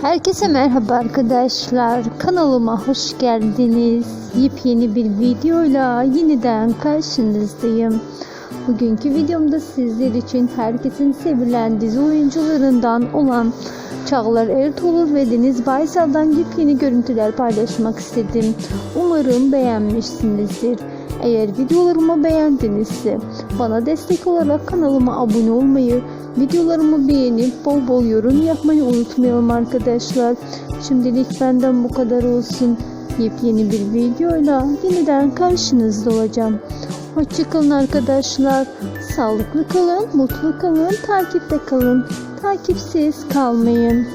Herkese merhaba arkadaşlar. Kanalıma hoş geldiniz. Yepyeni bir videoyla yeniden karşınızdayım. Bugünkü videomda sizler için herkesin sevilen dizi oyuncularından olan Çağlar Ertuğrul ve Deniz Baysal'dan yepyeni görüntüler paylaşmak istedim. Umarım beğenmişsinizdir. Eğer videolarımı beğendinizse bana destek olarak kanalıma abone olmayı, videolarımı beğenip bol bol yorum yapmayı unutmayalım arkadaşlar. Şimdilik benden bu kadar olsun. Yepyeni bir videoyla yeniden karşınızda olacağım. Hoşçakalın arkadaşlar. Sağlıklı kalın, mutlu kalın, takipte kalın. Takipsiz kalmayın.